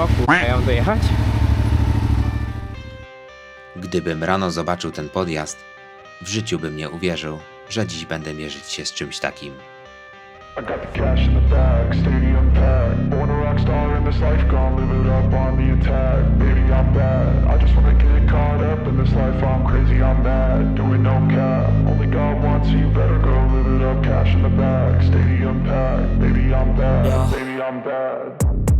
O kurwa, ja mam dojechać? Gdybym rano zobaczył ten podjazd, w życiu bym nie uwierzył, że dziś będę mierzyć się z czymś takim. I got the cash in the bag, stadium packed. Born a rock star in this life, gonna live it up on the attack. Baby, I'm bad. I just wanna get caught up in this life. I'm crazy, I'm mad. Doing no cap. Only God wants you, better go live it up. Cash in the bag, stadium packed. Baby, I'm bad. Yeah. Baby, I'm bad.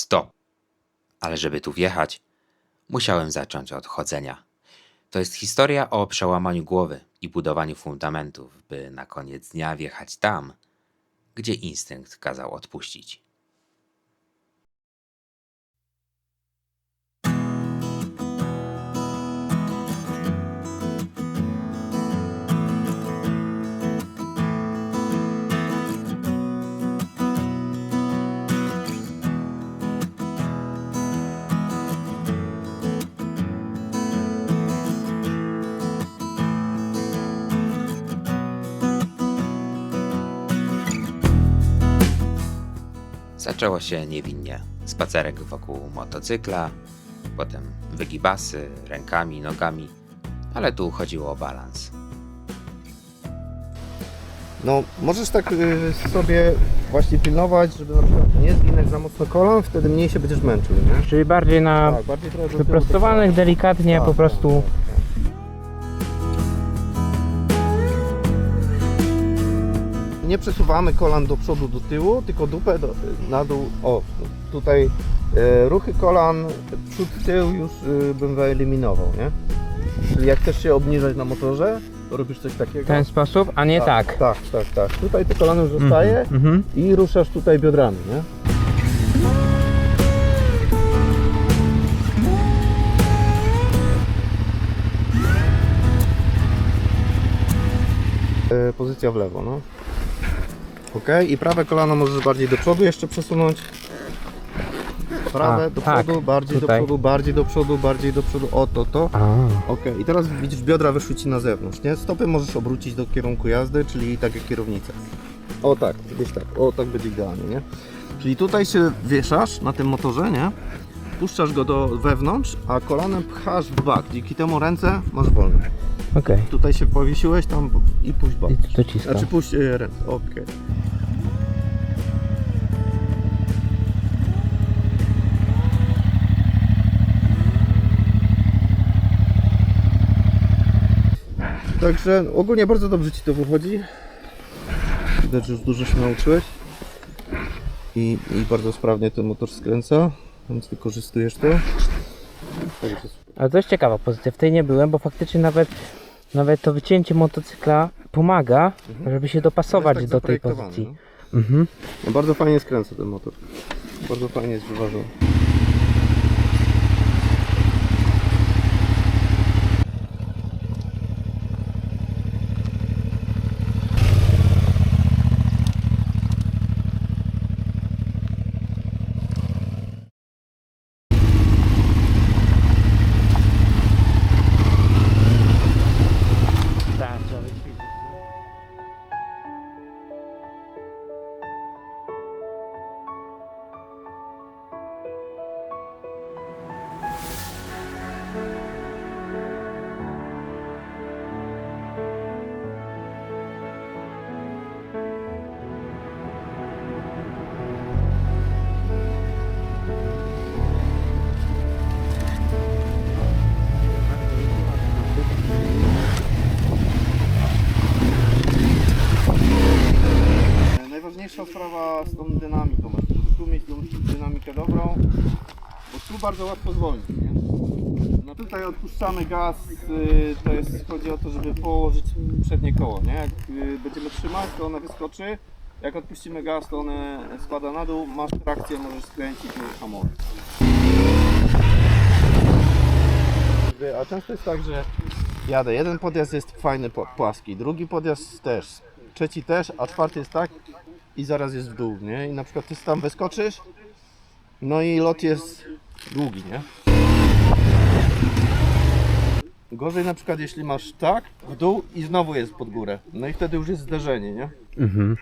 Stop! Ale żeby tu wjechać, musiałem zacząć od chodzenia. To jest historia o przełamaniu głowy i budowaniu fundamentów, by na koniec dnia wjechać tam, gdzie instynkt kazał odpuścić. Zaczęło się niewinnie. Spacerek wokół motocykla, potem wygibasy rękami, nogami, ale tu chodziło o balans. No, możesz tak y, sobie właśnie pilnować, żeby na przykład nie zginąć za mocno kolan, wtedy mniej się będziesz męczył, nie? Czyli bardziej na Tak, bardziej trochę do tyłu, do wyprostowanych, przodu. delikatnie Tak, po tak, prostu. Nie przesuwamy kolan do przodu, do tyłu, tylko dupę do, na dół. O, tutaj e, ruchy kolan przód, tył już y, bym wyeliminował, nie? Czyli jak chcesz się obniżać na motorze, to robisz coś takiego. W ten sposób, a nie tak. Tak, tak, tak. Tutaj te kolano już zostaje Mhm. i ruszasz tutaj biodrami, nie? E, Pozycja w lewo, no. Ok, i prawe kolano możesz bardziej do przodu jeszcze przesunąć. Prawe A, do tak, przodu, bardziej tutaj. do przodu, bardziej do przodu, bardziej do przodu, o to, to. A, Ok, i teraz widzisz, biodra wyszły Ci na zewnątrz, nie? Stopy możesz obrócić do kierunku jazdy, czyli tak jak kierownicę. O tak, gdzieś tak, o tak będzie idealnie, nie? Czyli tutaj się wieszasz na tym motorze, nie? Puszczasz go do wewnątrz, a kolanem pchasz w bak. Dzięki temu ręce masz wolne. okej. Tutaj się powiesiłeś tam i puść bak. I tu dociskam. Znaczy puść e, ręce, okej. Także ogólnie bardzo dobrze Ci to wychodzi. Widać, że już dużo się nauczyłeś. I, I bardzo sprawnie ten motor skręca, więc wykorzystujesz to. Ale to jest ciekawa pozycja. W tej nie byłem, bo faktycznie nawet, nawet to wycięcie motocykla pomaga, żeby się dopasować tak do tej pozycji. no. Mhm. No bardzo fajnie skręca ten motor. Bardzo fajnie jest wyważony. Sprawa z tą dynamiką. Żeby tu mieć tą dynamikę dobrą, bo tu bardzo łatwo zwolnić, nie? No tutaj odpuszczamy gaz, y, to jest, chodzi o to, żeby położyć przednie koło, nie? Jak y, będziemy trzymać, to one wyskoczy. Jak odpuścimy gaz, to one spada na dół, masz trakcję, możesz skręcić, możesz hamować. A często jest tak, że jadę, jeden podjazd jest fajny, płaski, drugi podjazd też, trzeci też, a czwarty jest tak i zaraz jest w dół, nie? I na przykład ty tam wyskoczysz, no i lot jest długi, nie? Gorzej na przykład jeśli masz tak w dół i znowu jest pod górę. No i wtedy już jest zderzenie, nie? Mhm.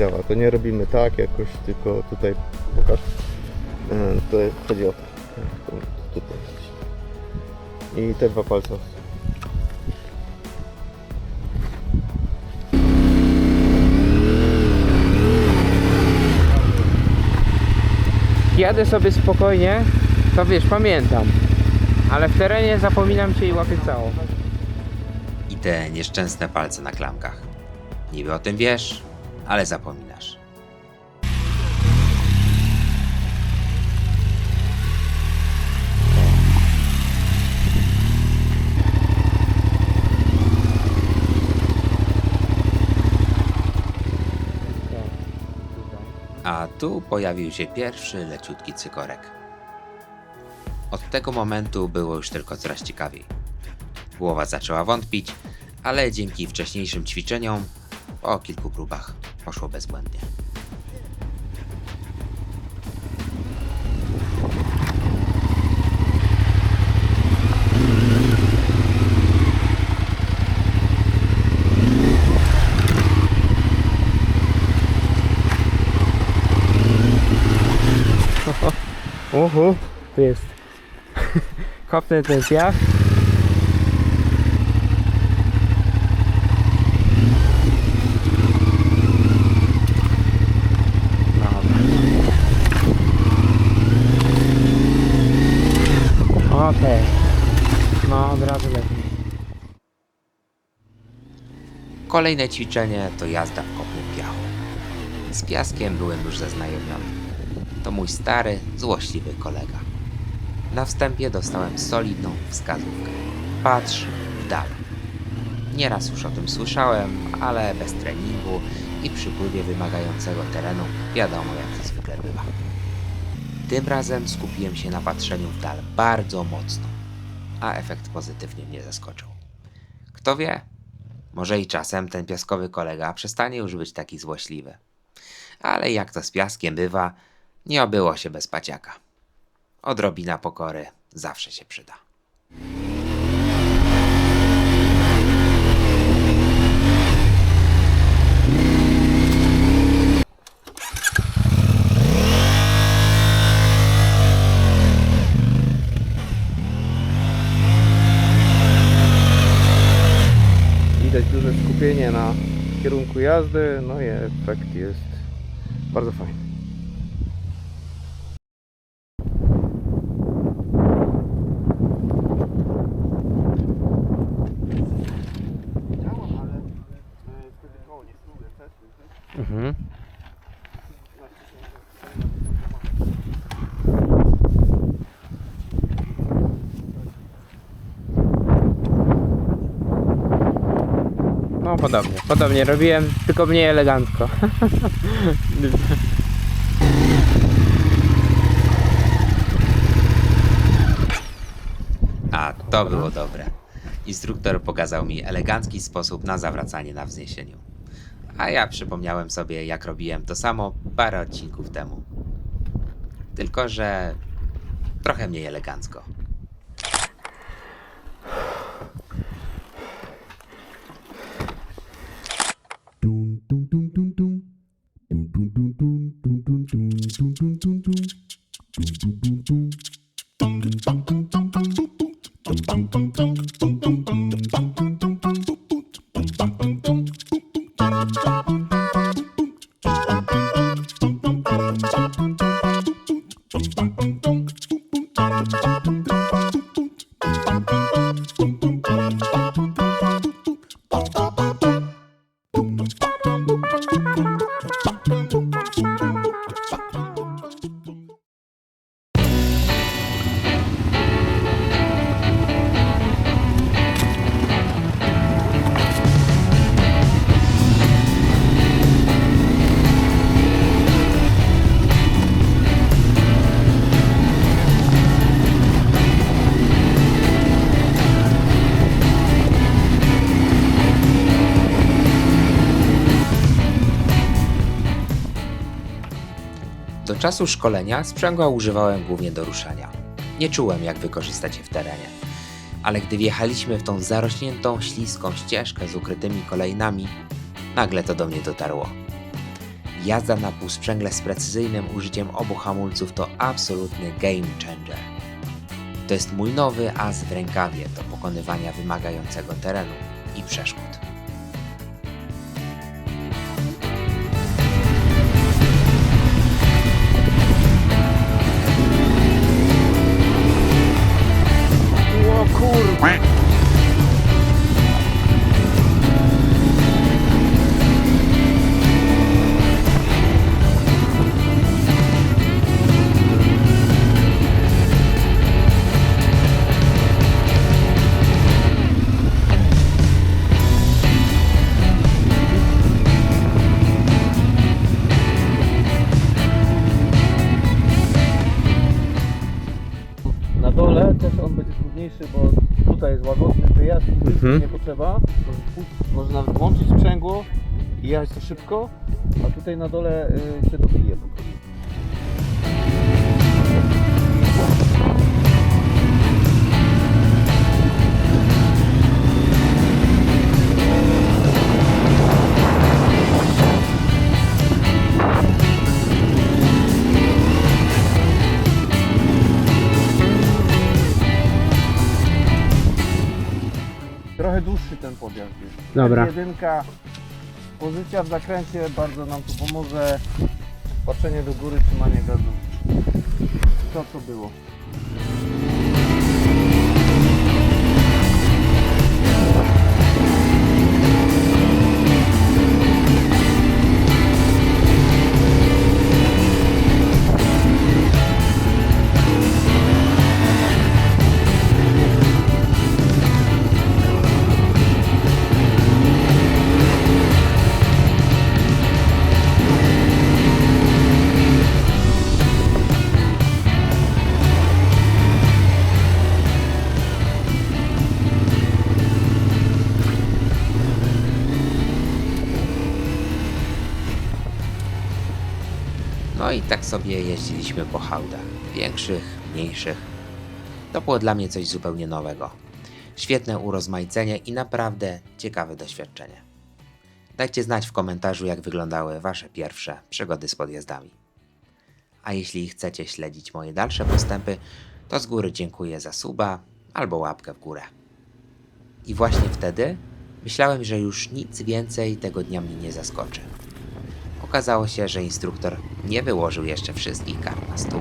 Działa, to nie robimy tak jakoś, tylko tutaj pokaż. E, To chodzi o to. tutaj. I te dwa palce. Jadę sobie spokojnie, to wiesz, pamiętam. Ale w terenie zapominam cię i łapię całą. I te nieszczęsne palce na klamkach. Niby o tym wiesz, ale zapominasz. A tu pojawił się pierwszy leciutki cykorek. Od tego momentu było już tylko coraz ciekawiej. Głowa zaczęła wątpić, ale dzięki wcześniejszym ćwiczeniom po kilku próbach poszło bezbłędnie. Uhu, tu jest. Kopnę ten zjazd. Dobra. Okej. No, od razu lepiej. Kolejne ćwiczenie to jazda w kopnym piachu. Z piaskiem byłem już zaznajomiony. To mój stary, złośliwy kolega. Na wstępie dostałem solidną wskazówkę. Patrz w dal. Nieraz już o tym słyszałem, ale bez treningu i przy pływie wymagającego terenu wiadomo jak to zwykle bywa. Tym razem skupiłem się na patrzeniu w dal bardzo mocno, a efekt pozytywnie mnie zaskoczył. Kto wie, może i czasem ten piaskowy kolega przestanie już być taki złośliwy. Ale jak to z piaskiem bywa, nie obyło się bez paciaka. Odrobina pokory zawsze się przyda. Widać duże skupienie na kierunku jazdy, no i efekt jest bardzo fajny. podobnie. Podobnie robiłem, tylko mniej elegancko. A to było dobre. Instruktor pokazał mi elegancki sposób na zawracanie na wzniesieniu. A ja przypomniałem sobie, jak robiłem to samo parę odcinków temu. Tylko, że trochę mniej elegancko. Czasu szkolenia sprzęgła używałem głównie do ruszania. Nie czułem, jak wykorzystać je w terenie. Ale gdy wjechaliśmy w tą zarośniętą, śliską ścieżkę z ukrytymi kolejnami, nagle to do mnie dotarło. Jazda na półsprzęgle z precyzyjnym użyciem obu hamulców to absolutny game changer. To jest mój nowy as w rękawie do pokonywania wymagającego terenu i przeszkód. Tutaj jest łagodny wyjazd, Mhm. nie potrzeba. Może Może nawet włączyć sprzęgło i jechać to szybko, a tutaj na dole y, się dobije po prostu. Podjazd jest. Dobra. Jedynka, pozycja w zakręcie bardzo nam tu pomoże. Patrzenie do góry, trzymanie gazu. To co było. Sobie jeździliśmy po hałdach. Większych, mniejszych. To było dla mnie coś zupełnie nowego. Świetne urozmaicenie i naprawdę ciekawe doświadczenie. Dajcie znać w komentarzu, jak wyglądały Wasze pierwsze przygody z podjazdami. A jeśli chcecie śledzić moje dalsze postępy, to z góry dziękuję za suba albo łapkę w górę. I właśnie wtedy myślałem, że już nic więcej tego dnia mnie nie zaskoczy. Okazało się, że instruktor nie wyłożył jeszcze wszystkich kart na stół.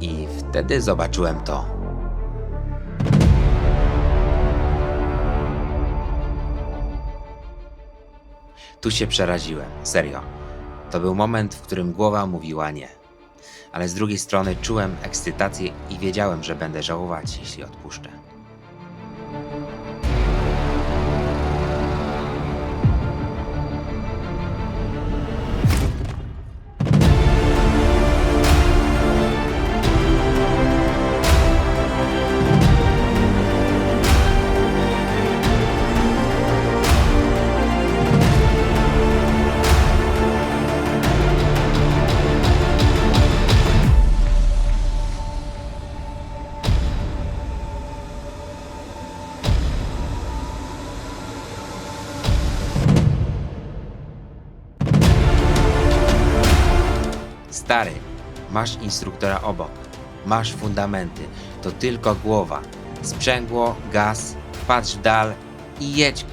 I wtedy zobaczyłem to. Tu się przeraziłem, serio. To był moment, w którym głowa mówiła nie. ale z drugiej strony czułem ekscytację i wiedziałem, że będę żałować, jeśli odpuszczę. Stary, masz instruktora obok, masz fundamenty, to tylko głowa. Sprzęgło, gaz, patrz dal i jedź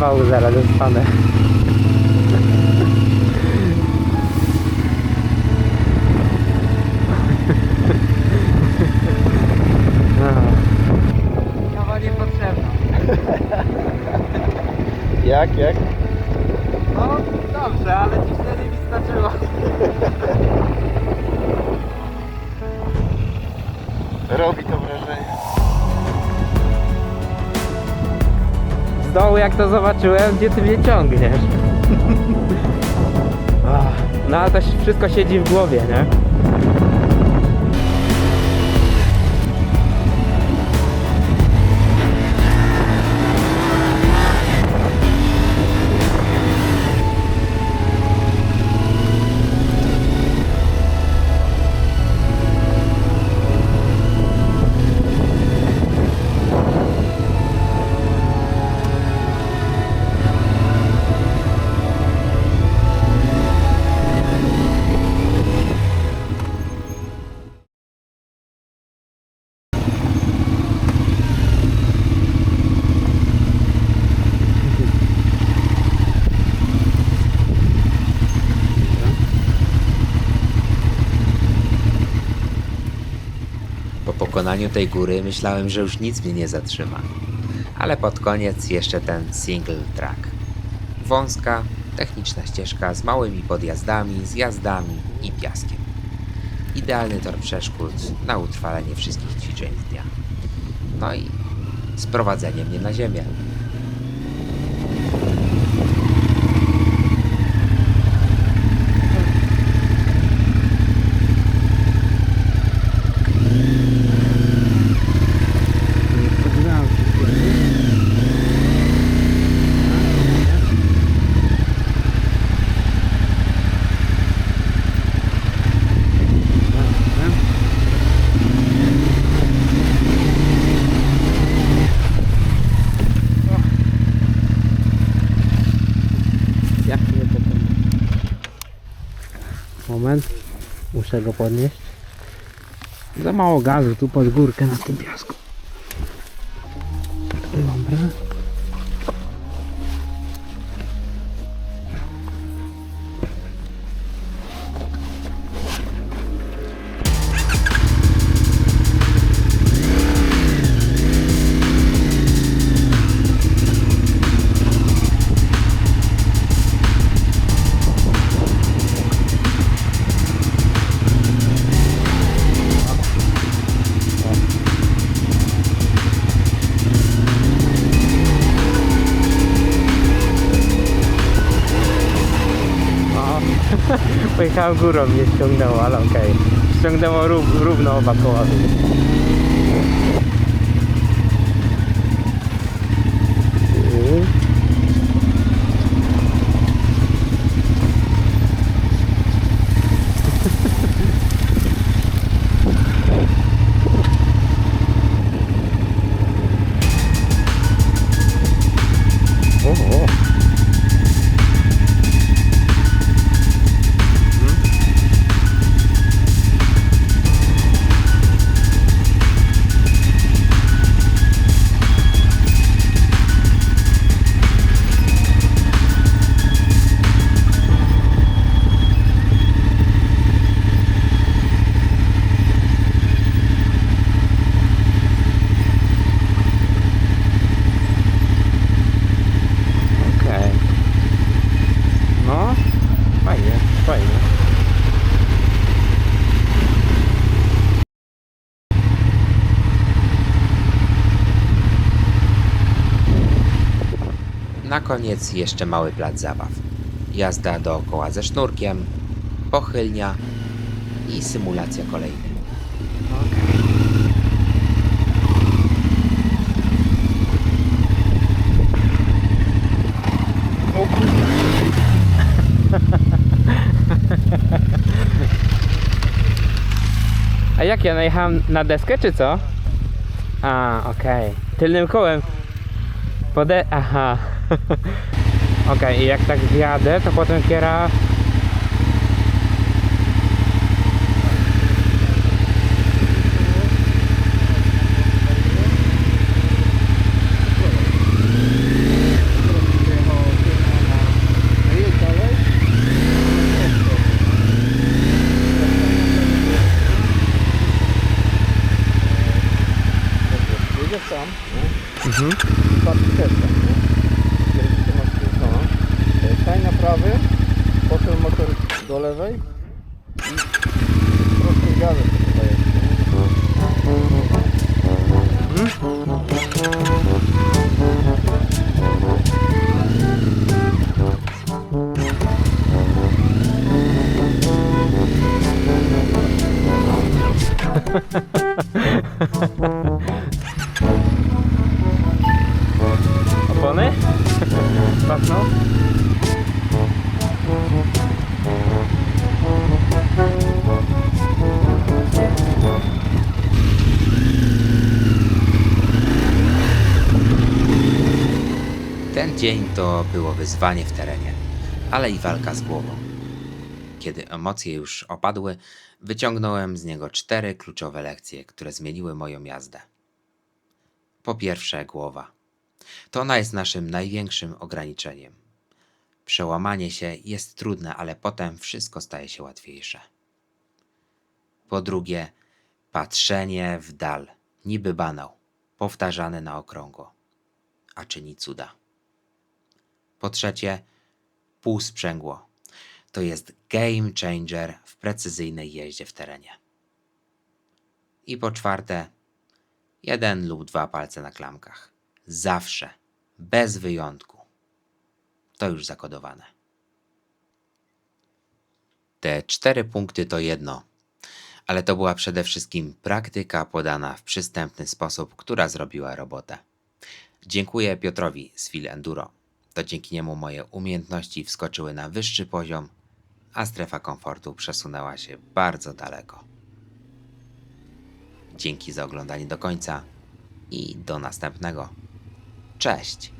Vamos usar a dançar, né? Jak to zobaczyłem, gdzie ty mnie ciągniesz. No ale to wszystko siedzi w głowie, nie? Pokonaniu tej góry myślałem, że już nic mnie nie zatrzyma. Ale pod koniec jeszcze ten single track. Wąska, techniczna ścieżka z małymi podjazdami, zjazdami i piaskiem. Idealny tor przeszkód na utrwalenie wszystkich ćwiczeń dnia. No i sprowadzenie mnie na ziemię. Jak nie potem. Moment. Muszę go podnieść. Za mało gazu tu pod górkę na tym piasku. Dobra. Pojechałem górą, mnie ściągnęło, ale okej. Ściągnęło rów, równo oba koła. Jeszcze mały plac zabaw. Jazda dookoła ze sznurkiem, pochylnia i symulacja kolejny. A jak ja najechałem na deskę czy co? A, okej. Tylnym kołem. Pode... Aha. okej, i jak tak zjadę, to potem kiera... Jedziesz tam, nie? Mhm. Patrz też tam, nie? Kierownicę masz skręconą. E, Stań na prawy, potem motor do lewej to było wyzwanie w terenie, ale i walka z głową. Kiedy emocje już opadły, wyciągnąłem z niego cztery kluczowe lekcje, które zmieniły moją jazdę. Po pierwsze, głowa. To ona jest naszym największym ograniczeniem. Przełamanie się jest trudne, ale potem wszystko staje się łatwiejsze. Po drugie, patrzenie w dal, niby banał, powtarzane na okrągło, a czyni cuda. Po trzecie, półsprzęgło. To jest game changer w precyzyjnej jeździe w terenie. I po czwarte, jeden lub dwa palce na klamkach. Zawsze, bez wyjątku. To już zakodowane. Te cztery punkty to jedno, ale to była przede wszystkim praktyka podana w przystępny sposób, która zrobiła robotę. Dziękuję Piotrowi z Fil Enduro. To dzięki niemu moje umiejętności wskoczyły na wyższy poziom, a strefa komfortu przesunęła się bardzo daleko. Dzięki za oglądanie do końca i do następnego. Cześć!